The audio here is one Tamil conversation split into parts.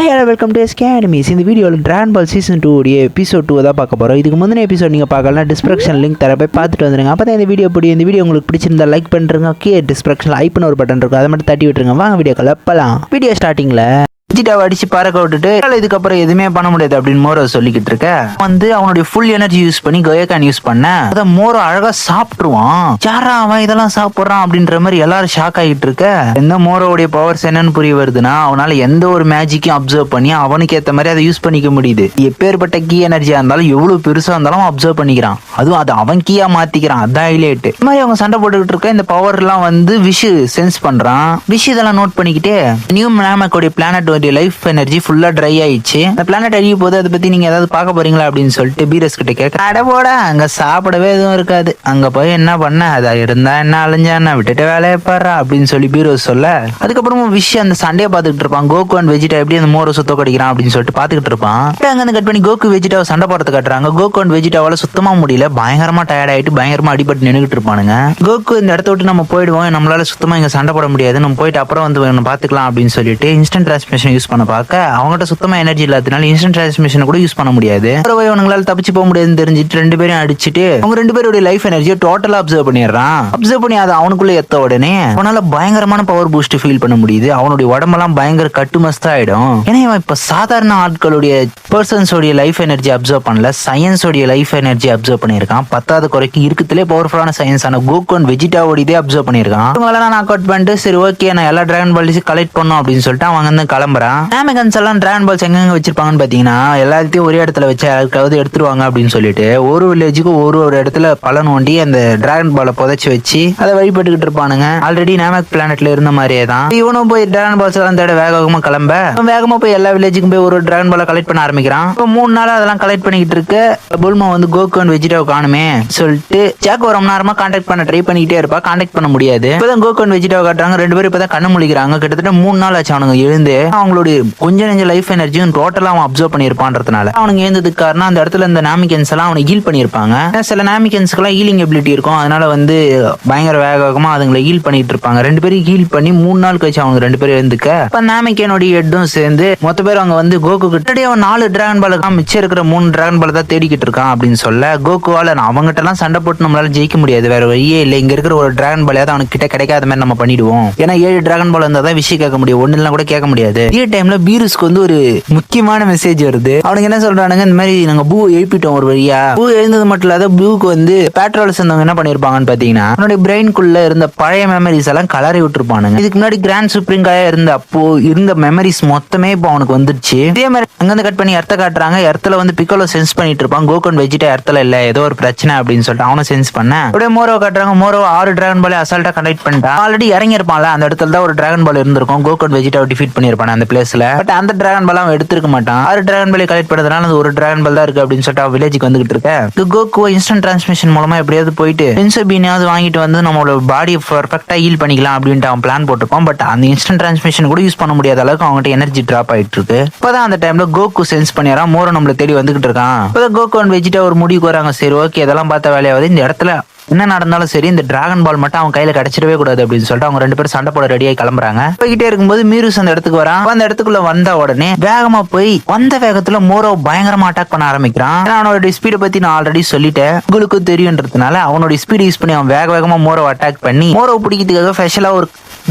Hello welcome to SK animes இந்த வீடியோவில் ட்ராகன் பால் சீசன் டூ உடைய எபிசோட் டூ தான் பார்க்க போகிறோம் இதுக்கு முந்தின எபிசோட் நீங்கள் பார்க்கலாம். டிஸ்கிரிப்ஷன் லிங்க் தர போய் பார்த்துட்டு வந்துருங்க. அப்போ தான் இந்த வீடியோ பிடி இந்த வீடியோ உங்களுக்கு பிடிச்சிருந்தா லைக் பண்ணுறங்க கீழே டிஸ்கிரிப்ஷனில் ஐப்பன் ஒரு பட்டன் இருக்கும். அதை மட்டும் தட்டி விட்டுருங்க. வாங்க வீடியோ கலப்பலாம் வீடியோ ஸ்டார்டிங்கில் விஜிட்டாவை அடிச்சு பறக்க விட்டுட்டு இதுக்கப்புறம் எதுவுமே பண்ண முடியாது அப்படின்னு மோரோ சொல்லிக்கிட்டு இருக்க. வந்து அவனுடைய ஃபுல் எனர்ஜி யூஸ் பண்ணி கோயக்கான் யூஸ் பண்ண. அதை மோரோ அழகா சாப்பிட்டுருவான். யாரா அவன் இதெல்லாம் சாப்பிட்றான்? அப்படின்ற மாதிரி எல்லாரும் ஷாக் ஆகிட்டு இருக்க. எந்த மோரோவுடைய பவர்ஸ் என்னன்னு புரிய வருதுன்னா அவனால எந்த ஒரு மேஜிக்கும் அப்சர்வ் பண்ணி அவனுக்கு ஏத்த மாதிரி அதை யூஸ் பண்ணிக்க முடியுது. எப்பேற்பட்ட கீ எனர்ஜியா இருந்தாலும் எவ்வளவு பெருசா இருந்தாலும் அப்சர்வ் பண்ணிக்கிறான். அதுவும் அது அவன் கீயா மாத்திக்கிறான். அதான் ஹைலைட் இந்த மாதிரி அவங்க சண்டை போட்டுக்கிட்டு இருக்க இந்த பவர் எல்லாம் வந்து விஷு சென்ஸ் பண்றான். விஷ் இதெல்லாம் நோட் பண்ணிக்கிட்டு நியூ மேமக்கோடைய பிளானட் உடைய லைஃப் எனர்ஜி ஃபுல்லா ட்ரை ஆயிடுச்சு. அந்த பிளானட் அழிய போது அதை பத்தி நீங்க ஏதாவது பார்க்க போறீங்களா அப்படின்னு சொல்லிட்டு பீரஸ் கிட்ட கேட்க அட போடா அங்க சாப்பிடவே எதுவும் இருக்காது. அங்க போய் என்ன பண்ண? அதை இருந்தா என்ன அலைஞ்சா என்ன? விட்டுட்டு வேலையை பாடுறா அப்படின்னு சொல்லி பீரோஸ் சொல்ல அதுக்கப்புறமும் விஷ் அந்த சண்டையை பார்த்துக்கிட்டு இருப்பான். கோகு அண்ட் வெஜிடா எப்படி அந்த மோரை சுத்த கடிக்கிறான் அப்படின்னு சொல்லிட்டு பார்த்துக்கிட்டு இருப்பான். அங்க இருந்து கட் பண்ணி கோகு வெஜிடாவை சண்டை போடுறது காட்டுறாங்க. கோகு அண்ட் வெஜிடாவால சுத்தமா முடியல. பயங்கரமா டயர்ட் ஆயிட்டு பயங்கரமா அடிபட்டு நின்னுக்கிட்டு இருப்பானுங்க. கோகு இந்த இடத்த விட்டு நம்ம போயிடுவோம். நம்மளால சுத்தமா இங்க சண்டை போட முடியாது. நம்ம போயிட்டு அப்புறம் வந்து பார்த்துக்கலாம் பாத்துக்கலாம் அப்படின்னு சொல்லிட்டு இன்ஸ்டன்ட் டிரான்ஸ்மிஷன் யூஸ் பண்ண பார்க்க. அவங்ககிட்ட சுத்தமா எனர்ஜி இல்லாதனால இன்ஸ்டன்ட் டிரான்ஸ்மிஷன் கூட யூஸ் பண்ண முடியாது. அப்புறம் இவனுங்களால தப்பிச்சு போக முடியாதுன்னு தெரிஞ்சுட்டு ரெண்டு பேரும் அடிச்சுட்டு அவங்க ரெண்டு பேருடைய லைஃப் எனர்ஜியை டோட்டலா அப்சர்வ் பண்ணிடுறான். அப்சர்வ் பண்ணி அதை அவனுக்குள்ள எத்த உடனே அவனால பயங்கரமான பவர் பூஸ்ட் ஃபீல் பண்ண முடியுது. அவனுடைய உடம்பெல்லாம் பயங்கர கட்டுமஸ்தா ஆயிடும் ஏன்னா இவன் இப்ப சாதாரண ஆட்களுடைய பர்சன்ஸோடைய லைஃப் எனர்ஜி அப்சர்வ் பண்ணல. சயின்ஸோடைய லைஃப் எனர்ஜி அப்சர்வ் பண்ணியிருக்கான். பத்தாவது குறைக்கு இருக்கிறதுலே பவர்ஃபுல்லான சயின்ஸ் ஆன கோகோன் வெஜிடாவோடதே அப்சர்வ் பண்ணியிருக்கான். அவங்களெல்லாம் நான் அவுட் பண்ணிட்டு சரி ஓகே நான் எல்லா டிராகன் பால்ஸையும் கலெக்ட் பண்ணும் அப்படின்னு சொல்லிட்டு அவங்க வந்து கிளம்புறான். அமேகன்ஸ் எல்லாம் டிராகன் பால்ஸ் எங்கெங்க வச்சிருப்பாங்கன்னு பாத்தீங்கன்னா எல்லாத்தையும் ஒரே இடத்துல வச்சு யாருக்காவது எடுத்துருவாங்க அப்படின்னு சொல்லிட்டு ஒரு வில்லேஜுக்கும் ஒரு ஒரு இடத்துல பலன் ஒண்டி அந்த டிராகன் பாலை புதைச்சு வச்சு அதை வழிபட்டுக்கிட்டு இருப்பானுங்க. ஆல்ரெடி நேமக் பிளானட்ல இருந்த மாதிரியே தான். இவனும் போய் டிராகன் பால்ஸ் எல்லாம் தேட வேக வேகமா கிளம்ப. வேகமா போய் எல்லா வில்லேஜுக்கும் போய் ஒரு டிராகன் பாலை கலெக்ட் பண்ண ஆரம்பிக்கிறான். இப்போ மூணு நாள் அதெல்லாம் கலெக்ட் பண்ணிக்கிட்டு இருக்க. புல்மா வந்து கோகுன் வெஜிடாவை காணுமே சொல்லிட்டு ஜாக் ஒரு ரொம்ப நேரமா கான்டாக்ட் பண்ண ட்ரை பண்ணிக்கிட்டே இருப்பா. கான்டாக்ட் பண்ண முடியாது. இப்பதான் கோகுன் வெஜிடாவை காட்டுறாங்க. ரெண்டு பேரும் இப்பதான் கண்ணு முழிக்கிறாங்க. கிட்டத்தட்ட மூணு நாள் ஆச்சு அவனுங்க எழுந்து. அவங்க அவங்களுடைய கொஞ்ச நெஞ்ச லைஃப் எனர்ஜியும் டோட்டலா அவன் அப்சர்வ் பண்ணியிருப்பான்றதுனால. அவனுக்கு ஏந்ததுக்காருனா காரணம் அந்த இடத்துல இந்த நாமிகன்ஸ் எல்லாம் அவனை ஹீல் பண்ணியிருப்பாங்க. சில நாமிகன்ஸ்க்குலாம் ஹீலிங் எபிலிட்டி இருக்கும்? அதனால வந்து பயங்கர வேக வேகமா அதுங்களை ஹீல் பண்ணிட்டு இருப்பாங்க ரெண்டு பேரும் ஹீல் பண்ணி மூணு நாள் கழிச்சு அவங்க ரெண்டு பேரும் எழுந்துக்க இப்ப நாமிக்கனுடைய ஹெட்டும் சேர்ந்து மொத்த பேர் அவங்க வந்து கோகு கிட்டே அவன் நாலு டிராகன் பால் மிச்சம் இருக்கிற மூணு டிராகன் பால் தான் தேடிக்கிட்டு இருக்கான் அப்படின்னு சொல்ல கோகுவால நான் அவங்ககிட்ட எல்லாம் சண்டை போட்டு நம்மளால ஜெயிக்க முடியாது. வேற வழியே இல்லை. இங்க இருக்கிற ஒரு டிராகன் பாலையாவது அவனுக்கு கிட்ட கிடைக்காத மாதிரி நம்ம பண்ணிடுவோம். ஏன்னா ஏழு டிராகன் பால் இருந்தா தான் விஷயம் கேட்க முடியும். ஒன்னு கூட கேட்க முடியாது. இதே டைம்ல பீருஸ்க்கு வந்து ஒரு முக்கியமான மெசேஜ் வருது. அவனுக்கு என்ன சொல்றானுங்க? இந்த மாதிரி நாங்க பூ எழுப்பிட்டோம் ஒரு வழியா. பூ எழுந்தது மட்டும் இல்லாத பூக்கு வந்து பேட்ரோல் சேர்ந்தவங்க என்ன பண்ணிருப்பாங்கன்னு பாத்தீங்கன்னா அவனுடைய பிரெயின்குள்ள இருந்த பழைய மெமரிஸ் எல்லாம் கலரி விட்டுருப்பானுங்க. இதுக்கு முன்னாடி கிராண்ட் சுப்ரீங்காயா இருந்த அப்போ இருந்த மெமரிஸ் மொத்தமே இப்போ அவனுக்கு வந்துருச்சு. இதே மாதிரி அங்கிருந்து கட் பண்ணி எர்த்த காட்டுறாங்க. எர்த்தல வந்து பிக்கோல சென்ஸ் பண்ணிட்டு இருப்பான். கோகன் வெஜிட்டா எர்த்தல இல்ல ஏதோ ஒரு பிரச்சனை அப்படின்னு சொல்லிட்டு அவனும் சென்ஸ் பண்ண. அப்படியே மோரோ காட்டுறாங்க. மோரோ ஆறு டிராகன் பால் அசால்ட்டா கண்டக்ட் பண்ணிட்டான். ஆல்ரெடி இறங்கியிருப்பான்ல. அந்த இடத்துல தான் ஒரு டிராகன் பால் இருந்திருக்கும். கோகன் வெஜிடாவை டிஃபீட் பண்ணிருப்பான் அந்த பிளேஸ்ல பட் அந்த டிராகன் பால் அவன் எடுத்திருக்க மாட்டான். ஆறு டிராகன் பாலை கலெக்ட் பண்ணதுனால அது ஒரு டிராகன் பால் தான் இருக்கு அப்படின்னு சொல்லிட்டு அவன் வில்லேஜுக்கு வந்துகிட்டு இருக்க? கோகோ இன்ஸ்டன்ட் டிரான்ஸ்மிஷன் மூலமா எப்படியாவது போயிட்டு இன்சபீனியாவது வாங்கிட்டு வந்து நம்மளோட பாடியை பர்ஃபெக்டா ஹீல் பண்ணிக்கலாம் அப்படின்ட்டு அவன் பிளான் போட்டிருப்பான். பட் அந்த இன்ஸ்டன்ட் டிரான்ஸ்மிஷன் கூட யூஸ் பண்ண முடியாத அளவுக்கு அவங்ககிட்ட எனர்ஜி டிராப் ஆயிட்டு இருக்கு இப்பதான் அந்த டைம்ல கோகு சென்ஸ் பண்ணிடுறான் மோரோ நம்மள தேடி வந்துகிட்டு இருக்கான். இப்போதான் கோகு அண்ட் வெஜிட்டா ஒரு முடிவுக்கு வராங்க. சரி ஓகே இதெல்லாம் பார்த்த வேலையாவது இந்த இடத்துல என்ன நடந்தாலும் சரி இந்த டிராகன் பால் மட்டும் அவன் கையில கிடைச்சிடவே கூடாது அப்படின்னு சொல்லிட்டு அவங்க ரெண்டு பேரும் சண்டை போட ரெடியாகி கிளம்புறாங்க. போய்கிட்டே இருக்கும்போது மீருஸ் அந்த இடத்துக்கு வரான். அந்த இடத்துக்குள்ள வந்த உடனே வேகமா போய் வந்த வேகத்துல மோரோ பயங்கரமா அட்டாக் பண்ண ஆரம்பிக்கிறான். அவனோட ஸ்பீடை பத்தி நான் ஆல்ரெடி சொல்லிட்டேன். உங்களுக்கு தெரியுன்றதுனால அவனோட ஸ்பீட் யூஸ் பண்ணி அவன் வேக வேகமா மோரோ அட்டாக் பண்ணி மோரோ பிடிக்கிறதுக்காக ஸ்பெஷலா ஒரு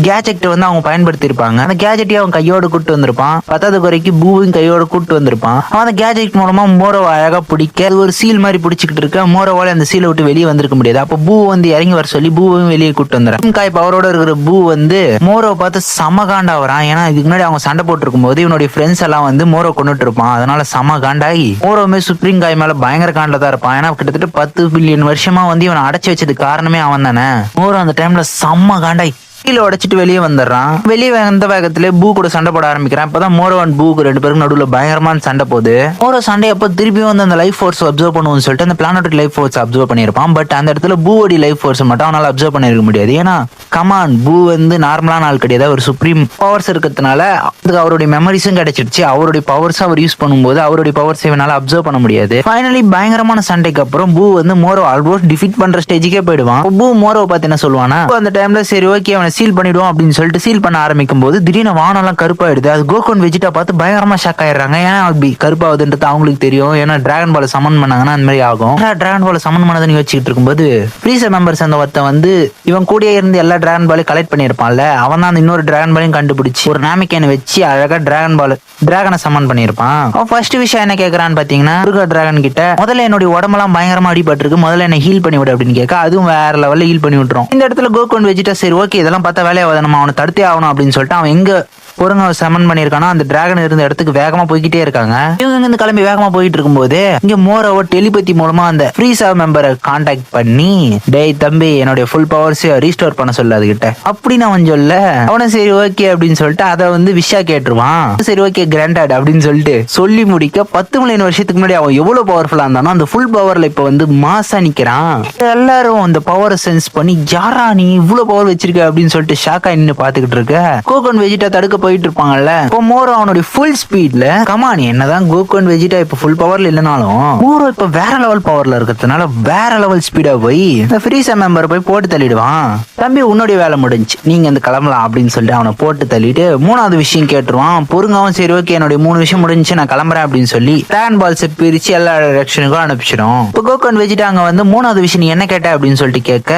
கேஜெட் வந்து அவங்க பயன்படுத்திருப்பாங்க அந்த கேஜெட்டையும் அவன் கையோட கூட்டு வந்திருப்பான். பத்தாவது குறைக்கு பூவும் கையோட கூட்டு வந்திருப்பான். அவன் அந்த கேஜெட் மூலமா மோரோவை அழகா பிடிக்க ஒரு சீல் மாதிரி பிடிச்சிக்கிட்டு இருக்க மோரோவால அந்த சீலை விட்டு வெளியே வந்திருக்க முடியாது. அப்போ பூ வந்து இறங்கி வர சொல்லி பூவையும் வெளியே கூட்டு வந்துடும் காய் பவரோட இருக்கிற பூ வந்து மோரோவை பார்த்து சம காண்டா வரான். ஏன்னா இதுக்கு முன்னாடி அவங்க சண்டை போட்டுருக்கும் போது இவனுடைய ஃப்ரெண்ட்ஸ் எல்லாம் வந்து மோரோ கொண்டுட்டு இருப்பான். அதனால சம காண்டாகி மோரோவுமே சுப்ரீம் காய் மேல பயங்கர காண்டில் தான் இருப்பான். ஏன்னா கிட்டத்தட்ட பத்து பில்லியன் வருஷமா வந்து இவனை அடைச்சி வச்சதுக்கு காரணமே அவன் தானே. மோரோ அந்த டைம்ல செம்ம காண்டாய் கீழே உடைச்சிட்டு வெளியே வந்துடுறான். வெளியே வந்த வேகத்துல பூ கூட சண்டை போட ஆரம்பிக்கிறான். இப்பதான் மோரோ அண்ட் பூக்கு ரெண்டு பேருக்கும் நடுவில் பயங்கரமான சண்டை போகுது. மோரோ சண்டை அப்போ திருப்பி வந்து அந்த லைஃப் ஃபோர்ஸ் அப்சர்வ் பண்ணுவோம்னு சொல்லிட்டு அந்த பிளானட் லைஃப் ஃபோர்ஸ் அப்சர்வ் பண்ணியிருப்பான். பட் அந்த இடத்துல பூவோடி லைஃப் ஃபோர்ஸ் மட்டும் அவனால அப்சர்வ் பண்ணிருக்க முடியாது. ஏன்னா கமான் பூ வந்து நார்மலான ஆள் கிடையாது. அவர் சுப்ரீம் பவர்ஸ் இருக்கிறதுனால அதுக்கு அவருடைய மெமரிஸும் கிடைச்சிருச்சு. அவருடைய பவர்ஸ் அவர் யூஸ் பண்ணும்போது அவருடைய பவர்ஸ் இவனால அப்சர்வ் பண்ண முடியாது. ஃபைனலி பயங்கரமான சண்டைக்கு அப்புறம் பூ வந்து மோரோ ஆல்மோஸ்ட் டிஃபீட் பண்ற ஸ்டேஜுக்கே போயிடுவான். பூ மோரோ பார்த்து என்ன சொல்லுவானா அந்த டைம்ல சரி ஓகே அவனை சீல் பண்ணிடுவோம் அப்படின்னு சொல்லிட்டு சீல் பண்ண ஆரம்பிக்கும் போது திடீர்னு வானம்லாம் கருப்பாயிடுது. அது கோகோன் வெஜிட்டா பார்த்து பயங்கரமா ஷாக் ஆயிடுறாங்க. ஏன் அப்படி கருப்பாகுதுன்றது அவங்களுக்கு தெரியும். ஏன்னா டிராகன் பாலை சமன் பண்ணாங்கன்னா அந்த மாதிரி ஆகும். டிராகன் பால் சமன் பண்ணதை யோசிச்சுட்டு இருக்கும்போது ஃப்ரீசர் மெம்பர்ஸ் அந்த ஒருத்தன் வந்து இவன் கூடயே இருந்து எல்லா டிராகன் பாலையும் கலெக்ட் பண்ணியிருப்பான்ல. அவன் தான் அந்த இன்னொரு டிராகன் பாலையும் கண்டுபிடிச்சு ஒரு நாமிக்கேனை வச்சு அழகா டிராகன் பால் டிராகனை சமன் பண்ணியிருப்பான். அவன் ஃபர்ஸ்ட் விஷயம் என்ன கேட்கறான்னு பாத்தீங்கன்னா முருகா டிராகன் கிட்ட முதல்ல என்னுடைய உடம்பெல்லாம் பயங்கரமா அடிபட்டிருக்கு. முதல்ல என்ன ஹீல் பண்ணி விடு அப்படின்னு கேட்க அதுவும் வேற லெவல்ல ஹீல் பண்ணி விட்டுரும் இந்த இடத்துல கோகோன் வெஜிட்டா சரி ஓகே இதெல்லாம் பார்த்தா வேலையாவது நம்ம அவனை தடுத்தே ஆகணும் அப்படின்னு சொல்லிட்டு அவன் எங்கே குரங்க சமன் பண்ணிருக்கானா அந்த டிராகன் இருந்த இடத்துக்கு வேகமா போய்கிட்டே இருக்காங்க. இவங்க இங்க இருந்து கிளம்பி வேகமா போயிட்டு இருக்கும்போது இங்க மோரோவோ டெலிபதி மூலமா அந்த ஃப்ரீசா மெம்பரை காண்டாக்ட் பண்ணி டேய் தம்பி என்னுடைய ஃபுல் பவர்ஸ் ரீஸ்டோர் பண்ண சொல்லு அதுகிட்ட. அப்படின்னு அவன் சொல்ல அவனை சரி ஓகே அப்படின்னு சொல்லிட்டு அதை வந்து விஷா கேட்டுருவான். சரி ஓகே கிராண்டாட் அப்படின்னு சொல்லிட்டு சொல்லி முடிக்க பத்து மில்லியன் வருஷத்துக்கு முன்னாடி அவன் எவ்வளவு பவர்ஃபுல்லா இருந்தானோ அந்த ஃபுல் பவர்ல இப்ப வந்து மாசா நிக்கிறான். எல்லாரும் அந்த பவரை சென்ஸ் பண்ணி யாரா நீ இவ்வளவு பவர் வச்சிருக்க? அப்படின்னு சொல்லிட்டு ஷாக்கா நின்னு பாத்துக்கிட்டு இருக்க. கோகன் வெஜிட்டா தடுக்க போயிட்டு இருப்பாங்கல்ல இப்போ மோரோ அவனுடைய ஃபுல் ஸ்பீட்ல கமான் என்னதான் கோகோன் வெஜிட்டா இப்ப ஃபுல் பவர்ல இல்லைனாலும் மோரோ இப்ப வேற லெவல் பவர்ல இருக்கிறதுனால வேற லெவல் ஸ்பீடா போய் இந்த ஃப்ரீசா மெம்பர் போய் போட்டு தள்ளிடுவான். தம்பி உன்னுடைய வேலை முடிஞ்சு நீங்க இந்த கிளம்பலாம் அப்படின்னு சொல்லிட்டு அவனை போட்டு தள்ளிட்டு மூணாவது விஷயம் கேட்டுருவான். பொறுங்கவும் சரி ஓகே என்னுடைய மூணு விஷயம் முடிஞ்சு நான் கிளம்புறேன் அப்படின்னு சொல்லி டேன் பால்ஸை பிரிச்சு எல்லா டைரக்ஷனுக்கும் அனுப்பிச்சிடும். இப்போ கோகோன் வெஜிடா அங்க வந்து மூணாவது விஷயம் நீ என்ன கேட்ட அப்படின்னு சொல்லிட்டு கேட்க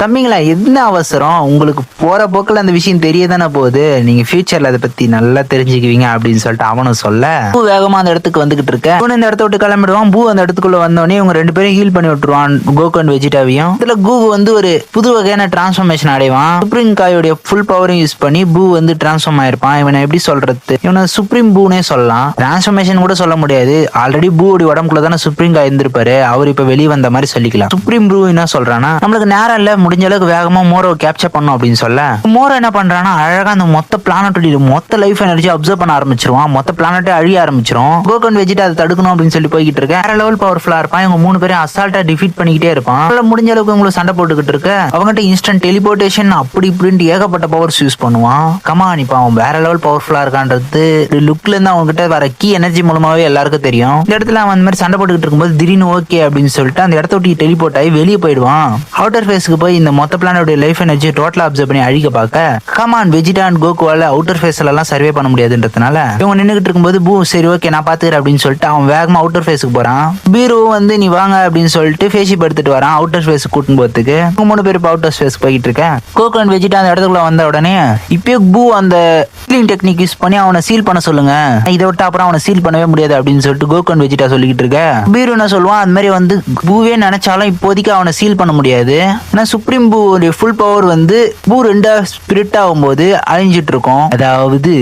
தம்பிங்களா என்ன அவசரம்? உங்களுக்கு போற போக்கில் அந்த விஷயம் தெரிய தானே போகுது. நீங்க ஃபியூச்சர்ல அதை பத்தி நல்லா தெரிஞ்சுக்குவீங்க அப்படின்னு சொல்லிட்டு அவனும் சொல்ல பூ வேகமா அந்த இடத்துக்கு வந்துகிட்டு இருக்க. பூ இந்த இடத்த விட்டு கிளம்பிடுவான். பூ அந்த இடத்துக்குள்ள வந்தோடனே இவங்க ரெண்டு பேரும் ஹீல் பண்ணி விட்டுருவான். கோகன் வெஜிடாவையும் இதுல கூ வந்து ஒரு புது வகையான டிரான்ஸ்ஃபர்மேஷன் அடைவான். சுப்ரீம் காயோடைய ஃபுல் பவரையும் யூஸ் பண்ணி பூ வந்து டிரான்ஸ்ஃபார்ம் ஆயிருப்பான். இவனை எப்படி சொல்றது? இவனை சுப்ரீம் பூனே சொல்லலாம். டிரான்ஸ்ஃபர்மேஷன் கூட சொல்ல முடியாது. ஆல்ரெடி பூவோட உடம்புக்குள்ள தானே சுப்ரீம் காய் இருந்திருப்பாரு. அவர் இப்ப வெளியே வந்த மாதிரி சொல்லிக்கலாம். சுப்ரீம் ப்ரூ என்ன சொல்றானா நம்மளுக்கு நேரம் இல்ல. முடிஞ்ச அளவுக்கு வேகமா மோரோ கேப்சர் பண்ணும் அப்படின்னு சொல்ல மோரோ என்ன பண்றானா அழகா அந்த மொத்த பிளானட்டோட மொத்த லைஃப் எனர்ஜி அப்சர்வ் பண்ண ஆரம்பிச்சிருவான். மொத்த பிளானட்டே அழிய ஆரம்பிச்சிரும். கோகன் வெஜிட் அதை தடுக்கணும் அப்படின்னு சொல்லி போய்கிட்டு இருக்கேன். வேற லெவல் பவர்ஃபுல்லா இருப்பான். இவங்க மூணு பேரும் அசால்ட்டா டிஃபீட் பண்ணிக்கிட்டே இருப்பான். அதனால முடிஞ்ச அளவுக்கு உங்களுக்கு சண்டை போட்டுக்கிட்டு இருக்க. அவங்ககிட்ட இன்ஸ்டன்ட் டெலிபோர்டேஷன் அப்படி இப்படின்ட்டு ஏகப்பட்ட பவர்ஸ் யூஸ் பண்ணுவான். கமான் இப்போ அவன் வேற லெவல் பவர்ஃபுல்லா இருக்கான்றது லுக்ல இருந்து அவங்ககிட்ட வர கீ எனர்ஜி மூலமாவே எல்லாருக்கும் தெரியும். இந்த இடத்துல அவன் அந்த மாதிரி சண்டை போட்டுக்கிட்டு இருக்கும்போது திடீர்னு ஓகே அப்படின்னு சொல்லிட்டு அந்த இடத்த விட்டு டெலிபோர்ட் ஆகி வெளியே போயிடுவான். அவுட்டர் ஃபேஸ்க்கு போய் இந்த மொத்த பிளானோட லைஃப் எனர்ஜி டோட்டலா அப்சர்வ் பண்ணி அழிக்க பார்க்க. கமான் வெஜிடா அண்ட் கோகுவால அவுட்டர் அவுட்டர் எல்லாம் சர்வே பண்ண முடியாதுன்றதுனால இவங்க நின்றுகிட்டு இருக்கும்போது பூ சரி ஓகே நான் பார்த்துக்கிறேன் அப்படின்னு சொல்லிட்டு அவன் வேகமாக அவுட்டர் ஃபேஸுக்கு போறான். பீரு வந்து நீ வாங்க அப்படின்னு சொல்லிட்டு ஃபேஷிப் எடுத்துட்டு வரான் அவுட்டர் ஃபேஸ் கூட்டும் போகிறதுக்கு இவங்க மூணு பேர் இப்போ அவுட்டர் ஃபேஸ் போயிட்டு இருக்கேன் கோகோ வெஜிட்டு அந்த இடத்துக்குள்ள வந்த உடனே இப்பயே பூ அந்த சீலிங் டெக்னிக் யூஸ் பண்ணி அவனை சீல் பண்ண சொல்லுங்க. இதை விட்டு அப்புறம் அவனை சீல் பண்ணவே முடியாது அப்படின்னு சொல்லிட்டு கோகன் வெஜிட்டா சொல்லிக்கிட்டு இருக்க. பீரு என்ன சொல்லுவான் அந்த மாதிரி வந்து பூவே நினைச்சாலும் இப்போதைக்கு அவனை சீல் பண்ண முடியாது. ஏன்னா சுப்ரீம் பூ ஃபுல் பவர் வந்து பூ ரெண்டா ஸ்பிரிட் ஆகும்போது அழிஞ்சிட்டு இருக்கும். அதாவது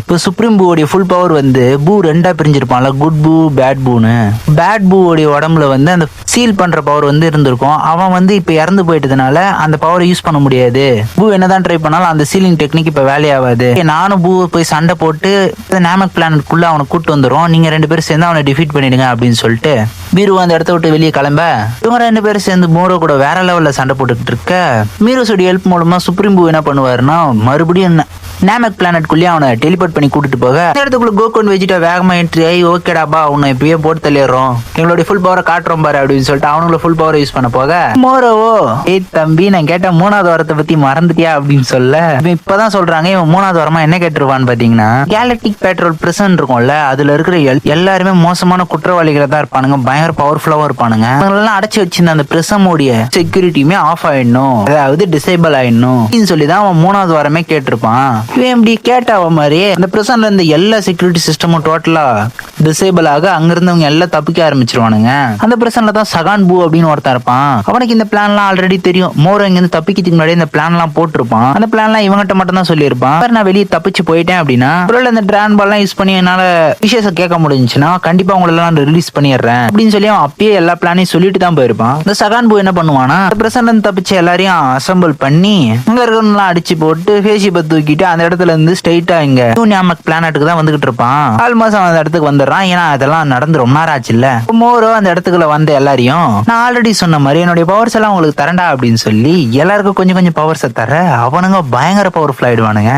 இப்போ சுப்ரீம் பூவோடைய ஃபுல் பவர் வந்து பூ ரெண்டா பிரிஞ்சிருப்பான்ல குட் பூ பேட் பூன்னு பேட் பூவோடைய உடம்புல வந்து அந்த சீல் பண்ற பவர் வந்து இருந்திருக்கும். அவன் வந்து இப்போ இறந்து போயிட்டதுனால அந்த பவரை யூஸ் பண்ண முடியாது. பூ என்னதான் ட்ரை பண்ணாலும் அந்த சீலிங் டெக்னிக் இப்போ வேலையாகாது நானும் பூ போய் சண்டை போட்டு நேமக் பிளானட்குள்ள அவனை கூட்டு வந்துடும் நீங்க ரெண்டு பேரும் சேர்ந்து அவனை டிஃபீட் பண்ணிடுங்க அப்படின்னு சொல்லிட்டு மீரு அந்த இடத்த விட்டு வெளியே கிளம்ப. இவங்க ரெண்டு பேரும் சேர்ந்து மூரோ கூட வேற லெவல்ல சண்டை போட்டுக்கிட்டு இருக்க. மீரோஸோட ஹெல்ப் மூலமா சுப்ரீம் பூ என்ன பண்ணுவாருன்னா மறுபடியும் என்ன நேமக் பிளானட்குள்ளேயே அவனை டெலிபோர்ட் பண்ணி கூட்டிட்டு போக. இந்த இடத்துக்குள்ள கோகோன் வெஜிட்டா வேகமா என்ட்ரி ஆகி ஓகேடாப்பா உன்னை இப்பயே போட்டு தள்ளிடுறோம். எங்களுடைய ஃபுல் பவரை காட்டுறோம் பாரு அப்படின்னு சொல்லிட்டு அவனுங்களை ஃபுல் பவர் யூஸ் பண்ண போக. மோரோவோ ஏய் தம்பி நான் கேட்ட மூணாவது வாரத்தை பத்தி மறந்துட்டியா அப்படின்னு சொல்ல. இவன் இப்பதான் சொல்றாங்க இவன் மூணாவது வாரமா என்ன கேட்டுருவான்னு பாத்தீங்கன்னா கேலக்டிக் பெட்ரோல் பிரிசன் இருக்கும்ல அதுல இருக்கிற எல்- எல்லாருமே மோசமான குற்றவாளிகளை தான் இருப்பானுங்க பயங்கர பவர்ஃபுல்லாவும் இருப்பானுங்க. அவங்களெல்லாம் அடைச்சு வச்சிருந்த அந்த பிரிசமோடைய செக்யூரிட்டியுமே ஆஃப் ஆயிடணும் அதாவது டிசேபிள் ஆயிடணும் அப்படின்னு சொல்லி தான் அவன் மூணாவது வாரமே கேட்டிருப்பான். யூஎம்டி கேட்டாவ மாதிரி அந்த பிரசன்ல இருந்த எல்லா செக்யூரிட்டி சிஸ்டமும் டோட்டலா டிசேபிள் ஆக அங்க இருந்தவங்க எல்லாம் தப்பிக்க ஆரம்பிச்சிருவானுங்க. அந்த பிரசன்ல தான் சகான் பூ அப்படின்னு ஒருத்தன் இருப்பான். அவனுக்கு இந்த பிளான்லாம் ஆல்ரெடி தெரியும். மோர் இங்க இருந்து தப்பிக்கிறதுக்கு முன்னாடி இந்த பிளான்லாம் போட்டிருப்பான். அந்த பிளான்லாம் இவங்கிட்ட மட்டும் தான் சொல்லியிருப்பான். நான் வெளியே தப்பிச்சு போயிட்டேன் அப்படின்னா ஒருவேளை இந்த டிரான் பால்லாம் யூஸ் பண்ணி என்னால விஷயத்தை கேட்க முடிஞ்சுன்னா கண்டிப்பா உங்களை எல்லாம் ரிலீஸ் பண்ணிடுறேன். அப்படின்னு சொல்லி அவன் அப்பயே எல்லா பிளானையும் சொல்லிட்டு தான் போயிருப்பான். இந்த சகான் பூ என்ன பண்ணுவானா அந்த பிரசன்ல இருந்து எல்லாரையும் அசம்பிள் பண்ணி இங்க இருக்கிறவங்களாம் அடிச்சு போட்டு ஃபேஷிப்பை தூக்கிட்டு அந்த இடத்துல இருந்து ஸ்ட்ரெயிட்டா இங்க நியாமக் பிளானட்டுக்கு தான் வந்துகிட்டு இருப்பான். ஆல்மோஸ்ட் அவன் அந்த இடத்துக்கு வந்துடுறான். ஏன்னா அதெல்லாம் நடந்து ரொம்ப நேரம் ஆச்சு இல்ல. மோரோ அந்த இடத்துக்குள்ள வந்த எல்லாரையும் நான் ஆல்ரெடி சொன்ன மாதிரி என்னுடைய பவர்ஸ் எல்லாம் உங்களுக்கு தரண்டா அப்படின்னு சொல்லி எல்லாருக்கும் கொஞ்சம் கொஞ்சம் பவர்ஸை தர அவனுங்க பயங்கர பவர்ஃபுல் ஆயிடுவானுங்க.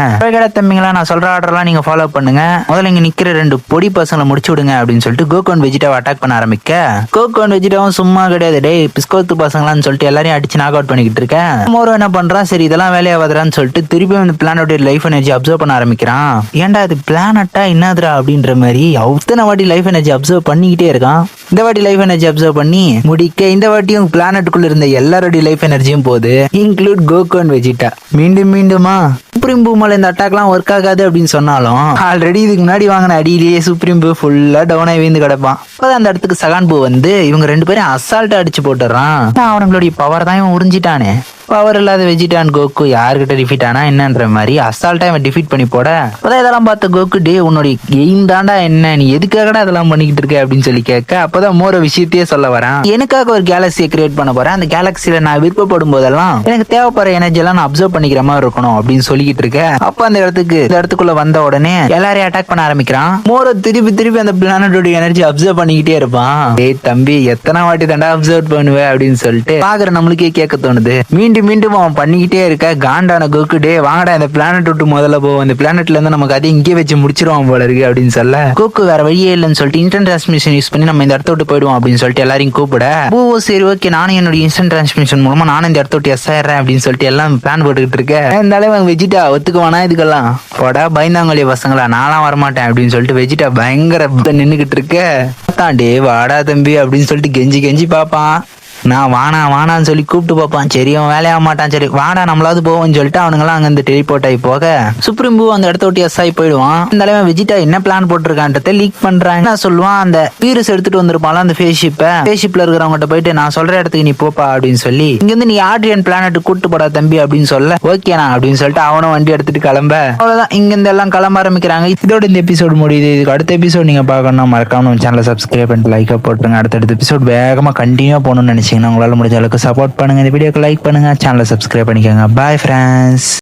தம்பிங்களா நான் சொல்ற ஆர்டர்லாம் நீங்க ஃபாலோ பண்ணுங்க. முதல்ல இங்க நிக்கிற ரெண்டு பொடி பசங்களை முடிச்சு விடுங்க அப்படின்னு சொல்லிட்டு கோகோன் வெஜிடாவை அட்டாக் பண்ண ஆரம்பிக்க. கோகோன் வெஜிடாவும் சும்மா கிடையாது. டே பிஸ்கோத்து பசங்களான்னு சொல்லிட்டு எல்லாரையும் அடிச்சு நாக் அவுட் பண்ணிக்கிட்டு இருக்கேன். மோரோ என்ன பண்றான்? சரி இதெல்லாம் வேலையாவதுறான்னு சொல்லிட்டு திருப்பி அந்த பிளானோட லைஃப் எனர்ஜி அப்சர்வ் பண்ண ஆரம்பிக்கிறான். ஏன்டா இது பிளானட்டா என்னதுரா அப்படின்ற மாதிரி அத்தனை வாட்டி லைஃப் எனர்ஜி அப்சர்வ் பண்ணிக்கிட்டே இருக்கான். இந்த வாட்டி லைஃப் எனர்ஜி அப்சர்வ் பண்ணி முடிக்க இந்த வாட்டியும் பிளானட்டுக்குள்ள இருந்த எல்லாருடைய லைஃப் எனர்ஜியும் போகுது. இன்க்ளூட் கோகோன் வெஜிட்டா மீண்டும் மீண்டுமா? சுப்ரீம் பூமால இந்த அட்டாக்லாம் ஒர்க் ஆகாது அப்படின்னு சொன்னாலும் ஆல்ரெடி இதுக்கு முன்னாடி வாங்கின அடியிலேயே சுப்ரீம் பூ ஃபுல்லா டவுன் ஆகி வீந்து கிடப்பான். அப்போ அந்த இடத்துக்கு சகான் பூ வந்து இவங்க ரெண்டு பேரும் அசால்ட்டா அடிச்சு போட்டுறான் ஆனா அவனுங்களுடைய பவர் தான் இவன் உறிஞ்சிட்டானே. பவர் இல்லாத வெஜிடான் கோக்கு யார்கிட்ட டிஃபீட் ஆனா என்னன்ற மாதிரி அசால்ட்டா இவன் டிஃபீட் பண்ணி போட. அப்பதான் இதெல்லாம் பார்த்த கோக்கு டே உன்னுடைய எய்ம் தாண்டா என்ன? நீ எதுக்காகடா இதெல்லாம் பண்ணிக்கிட்டு இருக்க? அப்படின்னு சொல்லி கேட்க அப்பதான் மோர விஷயத்தையே சொல்ல வரேன். எனக்காக ஒரு கேலக்சியை கிரியேட் பண்ண போறேன். அந்த கேலக்சியில நான் விருப்பப்படும் போதெல்லாம் எனக்கு தேவைப்படுற எனர்ஜி எல்லாம் நான் அப்சர்வ் பண்ணிக்கிற மாதிரி இருக்கணும் அப்படின்னு சொல்லிக்கிட்டு இருக்க. அப்ப அந்த இடத்துக்கு இந்த இடத்துக்குள்ள வந்த உடனே எல்லாரையும் அட்டாக் பண்ண ஆரம்பிக்கிறான். மோர திருப்பி திருப்பி அந்த பிளானட்டோட எனர்ஜி அப்சர்வ் பண்ணிக்கிட்டே இருப்பான். ஏய் தம்பி எத்தனை வாட்டி தாண்டா அப்சர்வ் பண்ணுவேன் அப்படின்னு சொல்லிட்டு பாக்குற நம்மளுக்கே கேட்க தோணுது. மீண்டும் மீண்டும் அவன் பண்ணிக்கிட்டே இருக்க. காண்டான கோக்கு டே வாங்கடா இந்த பிளானட் விட்டு முதல்ல போவோம் இந்த பிளானட்ல இருந்து நமக்கு அதை இங்கே வச்சு முடிச்சிருவான் போல இருக்கு அப்படின்னு சொல்ல. கோக்கு வேற வழியே இல்லைன்னு சொல்லிட்டு இன்ஸ்டன்ட் டிரான்ஸ்மிஷன் யூஸ் பண்ணி நம்ம இந்த இடத்த விட்டு போயிடுவோம் அப்படின்னு சொல்லிட்டு எல்லாரையும் கூப்பிட. ஓ சரி ஓகே நானும் என்னோட இன்ஸ்டன்ட் டிரான்ஸ்மிஷன் மூலமா நானும் இந்த இடத்த விட்டு எஸ் ஆயிடுறேன் அப்படின்னு சொல்லிட்டு எல்லாம் பிளான் போட்டுக்கிட்டு இருக்கேன் இந்த அளவு வெஜிடா ஒத்துக்குவானா இதுக்கெல்லாம்? போடா பயந்தாங்களே பசங்களா. நானும் வரமாட்டேன் அப்படின்னு சொல்லிட்டு வெஜிட்டா பயங்கர நின்னுகிட்டு இருக்க. டே வாடா தம்பி அப்படின்னு சொல்லிட்டு கெஞ்சி கெஞ்சி பார்ப்பான். நான் வானா வானான்னு சொல்லி கூப்பிட்டு பார்ப்பான். சரி அவன் வேலையாக மாட்டான். சரி வாடா நம்மளாவது போவோம்னு சொல்லிட்டு அவனுங்களாம் அங்கே இந்த டெலிபோர்ட் ஆகி போக சுப்ரீம் பூ அந்த இடத்த விட்டு எஸ் ஆகி போயிடுவான். இந்த தலைவன் வெஜிட்டா என்ன பிளான் போட்டிருக்கான்றத லீக் பண்ணுறாங்க நான் சொல்லுவான்? அந்த வீரஸ் எடுத்துட்டு வந்திருப்பான்ல அந்த ஃபேஸ் ஷிப்பை ஃபேஸ் ஷிப்பில் இருக்கிறவங்ககிட்ட போயிட்டு நான் சொல்ற இடத்துக்கு நீ போப்பா அப்படின்னு சொல்லி இங்கேருந்து நீ ஆட்ரியன் பிளானட் கூட்டு போடா தம்பி அப்படின்னு சொல்ல ஓகேண்ணா அப்படின்னு சொல்லிட்டு அவனும் வண்டி எடுத்துட்டு கிளம்ப. அவ்வளவுதான். இங்கேருந்து எல்லாம் கிளம்ப ஆரம்பிக்கிறாங்க. இதோட இந்த எபிசோடு முடியுது. இதுக்கு அடுத்த எபிசோட் நீங்க பார்க்கணும் மறக்காம நம்ம சேனலை சப்ஸ்கிரைப் பண்ணிட்டு லைக் போட்டுருங்க. அடுத்தடுத்த எபிசோட் வேகமாக கண்டினியூவாக போகணும்னு நினச்சிங்கன்னா உங்களால முடிஞ்ச அளவுக்கு சப்போர்ட் பண்ணுங்க. இந்த வீடியோக்கு லைக் பண்ணுங்க. சேனலை சப்ஸ்கிரைப் பண்ணிக்கோங்க. Bye friends